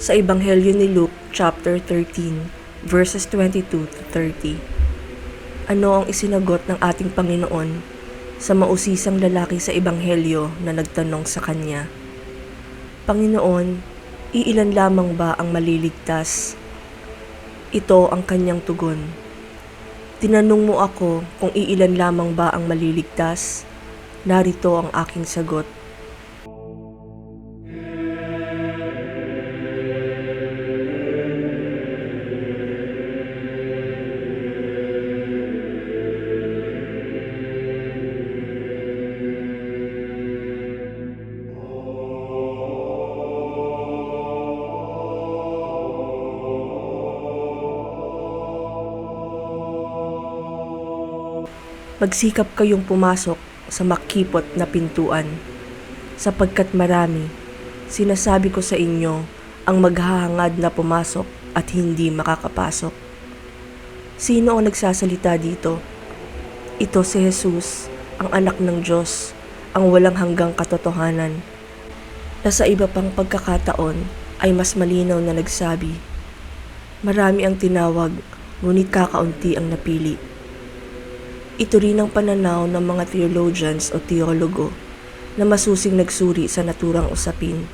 sa Ebanghelyo ni Luke chapter 13 verses 22 to 30. Ano ang isinagot ng ating Panginoon sa mausisang lalaki sa Ebanghelyo na nagtanong sa kanya? Panginoon, iilan lamang ba ang maliligtas? Ito ang kanyang tugon. Tinanong mo ako kung iilan lamang ba ang maliligtas? Narito ang aking sagot. Magsikap kayong pumasok sa makipot na pintuan, sapagkat marami, sinasabi ko sa inyo, ang maghahangad na pumasok at hindi makakapasok. Sino ang nagsasalita dito? Ito si Jesus, ang anak ng Diyos, ang walang hanggang katotohanan, na sa iba pang pagkakataon ay mas malinaw na nagsabi, Marami ang tinawag, ngunit kakaunti ang napili. Ito rin ang pananaw ng mga theologians o teologo na masusing nagsuri sa naturang usapin.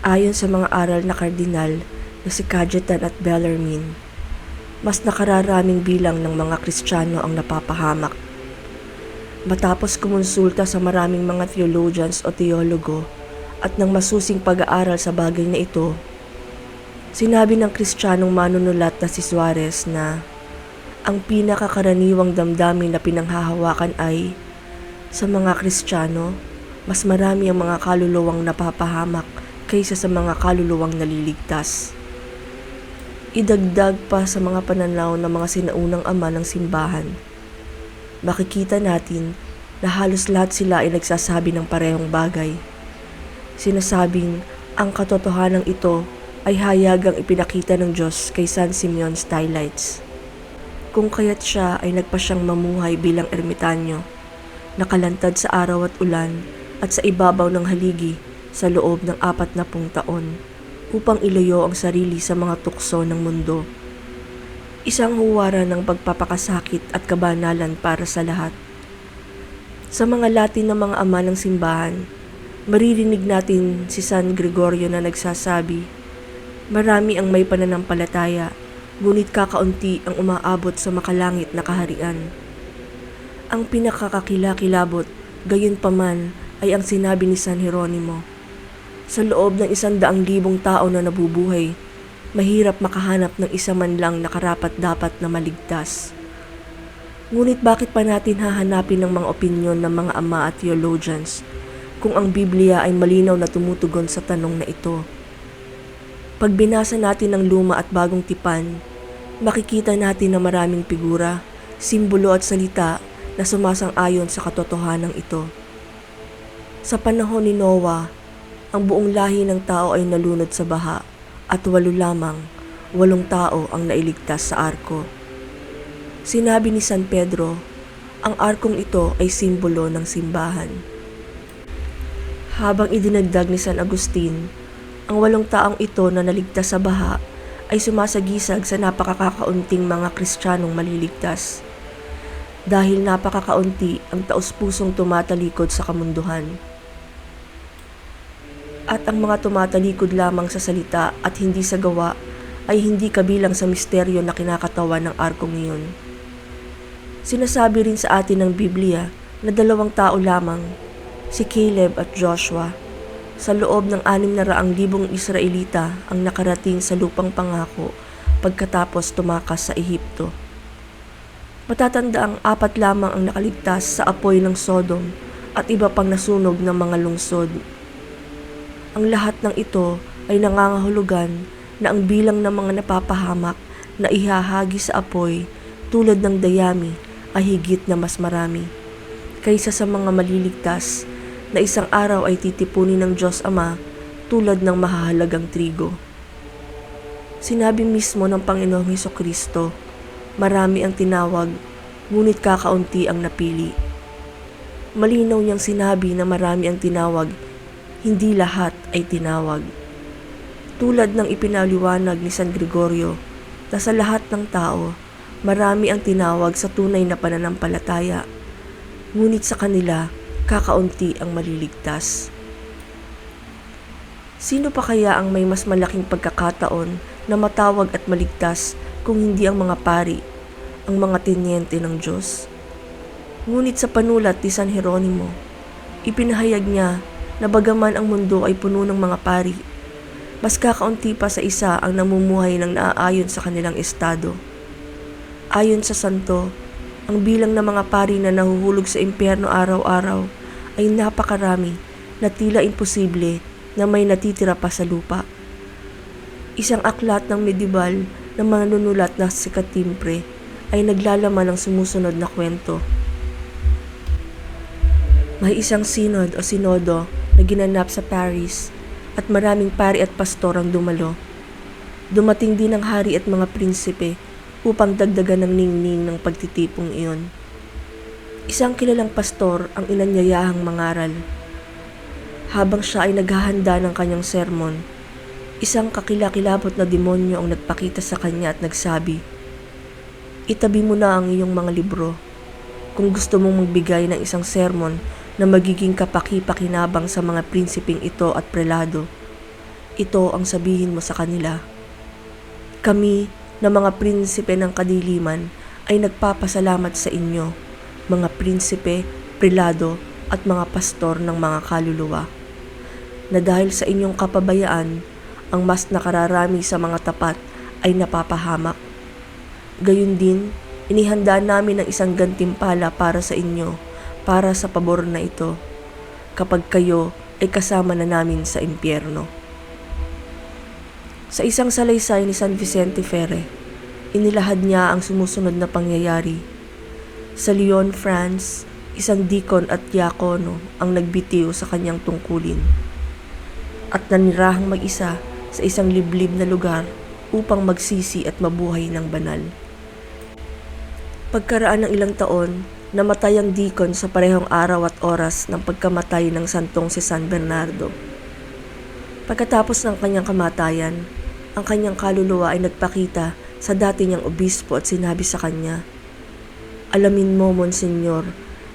Ayon sa mga aral na kardinal na si Cajetan at Bellarmine, mas nakararaming bilang ng mga Kristiyano ang napapahamak. Matapos kumonsulta sa maraming mga theologians o teologo at ng masusing pag-aaral sa bagay na ito, sinabi ng Kristiyanong manunulat na si Suarez na ang pinakakaraniwang damdamin na pinanghahawakan ay sa mga Kristiyano, mas marami ang mga kaluluwang napapahamak kaysa sa mga kaluluwang naliligtas. Idagdag pa sa mga pananaw ng mga sinaunang ama ng simbahan. Makikita natin na halos lahat sila ay nagsasabi ng parehong bagay. Sinasabing ang katotohanan ito ay hayagang ipinakita ng Diyos kay San Simeon Stylites kung kaya't siya ay nagpa siyang mamuhay bilang ermitanyo, nakalantad sa araw at ulan at sa ibabaw ng haligi sa loob ng apat na pung taon upang ilayo ang sarili sa mga tukso ng mundo. Isang huwara ng pagpapakasakit at kabanalan para sa lahat. Sa mga Latin ng mga ama ng simbahan, maririnig natin si San Gregorio na nagsasabi, marami ang may pananampalataya ngunit kakaunti ang umaabot sa makalangit na kaharian. Ang pinakakakilakilabot, gayon paman, ay ang sinabi ni San Jeronimo. Sa loob ng isang daang libong tao na nabubuhay, mahirap makahanap ng isa man lang na karapat dapat na maligtas. Ngunit bakit pa natin hahanapin ng mga opinyon ng mga ama at theologians kung ang Biblia ay malinaw na tumutugon sa tanong na ito? Pag binasa natin ang luma at bagong tipan, makikita natin na maraming figura, simbolo at salita na sumasang-ayon sa katotohanan ito. Sa panahon ni Noah, ang buong lahi ng tao ay nalunod sa baha at walo lamang, walong tao ang nailigtas sa arko. Sinabi ni San Pedro, ang arkong ito ay simbolo ng simbahan. Habang idinagdag ni San Agustin, ang walong taong ito na naligtas sa baha ay sumasagisag sa napakakakaunting mga Kristiyanong maliligtas. Dahil napakakaunti ang taus-pusong tumatalikod sa kamunduhan. At ang mga tumatalikod lamang sa salita at hindi sa gawa ay hindi kabilang sa misteryo na kinakatawan ng arkong iyon. Sinasabi rin sa atin ng Biblia na dalawang tao lamang, si Caleb at Joshua, sa loob ng anim na raang libong Israelita ang nakarating sa lupang pangako pagkatapos tumakas sa Ehipto. Matatanda ang apat lamang ang nakaligtas sa apoy ng Sodom at iba pang nasunog ng mga lungsod. Ang lahat ng ito ay nangangahulugan na ang bilang ng mga napapahamak na ihahagi sa apoy tulad ng dayami ay higit na mas marami kaysa sa mga maliligtas na isang araw ay titipunin ng Diyos Ama tulad ng mahahalagang trigo. Sinabi mismo ng Panginoong Heso Kristo, marami ang tinawag, ngunit kakaunti ang napili. Malinaw niyang sinabi na marami ang tinawag, hindi lahat ay tinawag. Tulad ng ipinaliwanag ni San Gregorio na sa lahat ng tao, marami ang tinawag sa tunay na pananampalataya. Ngunit sa kanila, kakaunti ang maliligtas. Sino pa kaya ang may mas malaking pagkakataon na matawag at maligtas kung hindi ang mga pari, ang mga tinyente ng Diyos? Ngunit sa panulat ni San Jeronimo, ipinahayag niya na bagaman ang mundo ay puno ng mga pari, mas kakaunti pa sa isa ang namumuhay ng naaayon sa kanilang estado. Ayon sa santo, ang bilang ng mga pari na nahuhulog sa impyerno araw-araw ay napakarami na tila imposible na may natitira pa sa lupa. Isang aklat ng medieval na manunulat na si Katimpre ay naglalaman ng sumusunod na kwento. May isang synod o sinodo na ginanap sa Paris at maraming pari at pastor ang dumalo. Dumating din ang hari at mga prinsipe upang dagdagan ng ningning ng pagtitipong iyon. Isang kilalang pastor ang inanyayahang mangaral. Habang siya ay naghahanda ng kanyang sermon, isang kakilakilabot na demonyo ang nagpakita sa kanya at nagsabi, Itabi mo na ang iyong mga libro. Kung gusto mong magbigay ng isang sermon na magiging kapaki-pakinabang sa mga prinsiping ito at prelado, ito ang sabihin mo sa kanila. Kami na mga prinsipe ng kadiliman ay nagpapasalamat sa inyo, mga prinsipe, prelado at mga pastor ng mga kaluluwa na dahil sa inyong kapabayaan, ang mas nakararami sa mga tapat ay napapahamak. Gayun din, inihanda namin ang isang gantimpala para sa inyo, para sa pabor na ito, kapag kayo ay kasama na namin sa impyerno. Sa isang salaysay ni San Vicente Ferre, inilahad niya ang sumusunod na pangyayari. Sa Lyon, France, isang dikon at diakono ang nagbitiw sa kanyang tungkulin at nanirahang mag-isa sa isang liblib na lugar upang magsisi at mabuhay ng banal. Pagkaraan ng ilang taon, namatay ang dikon sa parehong araw at oras ng pagkamatay ng santong si San Bernardo. Pagkatapos ng kanyang kamatayan, ang kanyang kaluluwa ay nagpakita sa dati niyang obispo at sinabi sa kanya, Alamin mo, Monsenyor,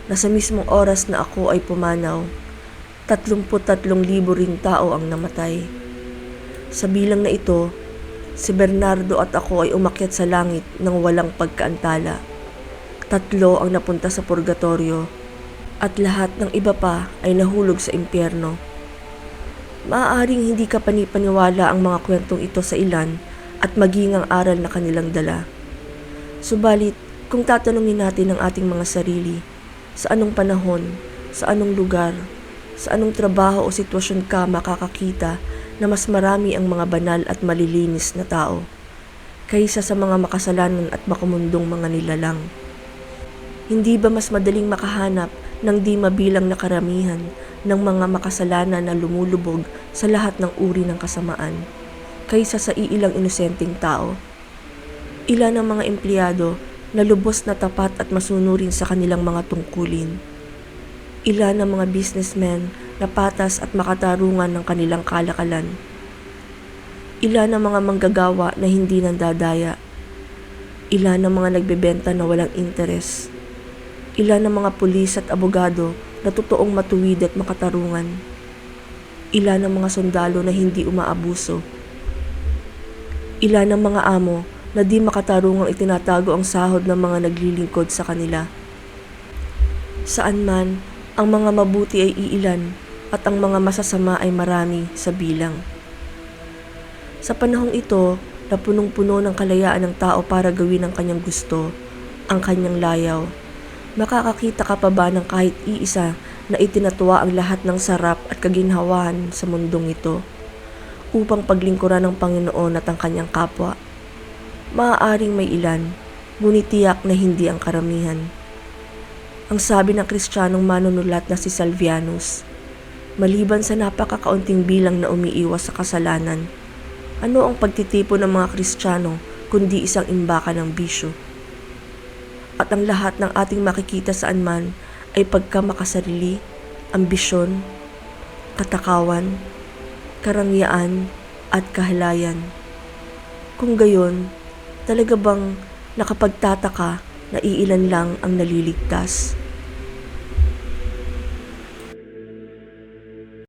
na sa mismong oras na ako ay pumanaw, 33,000 ring tao ang namatay. Sa bilang na ito, si Bernardo at ako ay umakyat sa langit ng walang pagkaantala. Tatlo ang napunta sa purgatorio at lahat ng iba pa ay nahulog sa impyerno. Maaaring hindi ka panipaniwala ang mga kwentong ito sa ilan at maging ang aral na kanilang dala. Subalit, kung tatanungin natin ang ating mga sarili, sa anong panahon, sa anong lugar, sa anong trabaho o sitwasyon ka makakakita na mas marami ang mga banal at malilinis na tao kaysa sa mga makasalanan at makumundong mga nilalang. Hindi ba mas madaling makahanap ng di mabilang na karamihan ng mga makasalanan na lumulubog sa lahat ng uri ng kasamaan kaysa sa iilang inosenteng tao? Ilan ang mga empleyado na lubos na tapat at masunurin sa kanilang mga tungkulin? Ilan ang mga businessmen na patas at makatarungan ng kanilang kalakalan? Ilan ang mga manggagawa na hindi nandadaya? Ilan ang mga nagbebenta na walang interes? Ilan ang mga pulis at abogado na totoong matuwid at makatarungan? Ilan ang mga sundalo na hindi umaabuso? Ilan ang mga amo na di makatarungang itinatago ang sahod ng mga naglilingkod sa kanila? Saan man, ang mga mabuti ay iilan at ang mga masasama ay marami sa bilang. Sa panahong ito, na punong-puno ng kalayaan ng tao para gawin ang kanyang gusto, ang kanyang layaw, makakakita ka pa ba ng kahit iisa na itinatuwa ang lahat ng sarap at kaginhawahan sa mundong ito upang paglingkuran ng Panginoon at ang kanyang kapwa? Maaaring may ilan, ngunit tiyak na hindi ang karamihan. Ang sabi ng kristyanong manunulat na si Salvianus, maliban sa napakakaunting bilang na umiiwas sa kasalanan, ano ang pagtitipo ng mga kristyano kundi isang imbaka ng bisyo? At ang lahat ng ating makikita saan man ay pagkamakasarili, ambisyon, katakawan, karangyaan, at kahalayan. Kung gayon, talaga bang nakapagtataka na iilan lang ang naliligtas?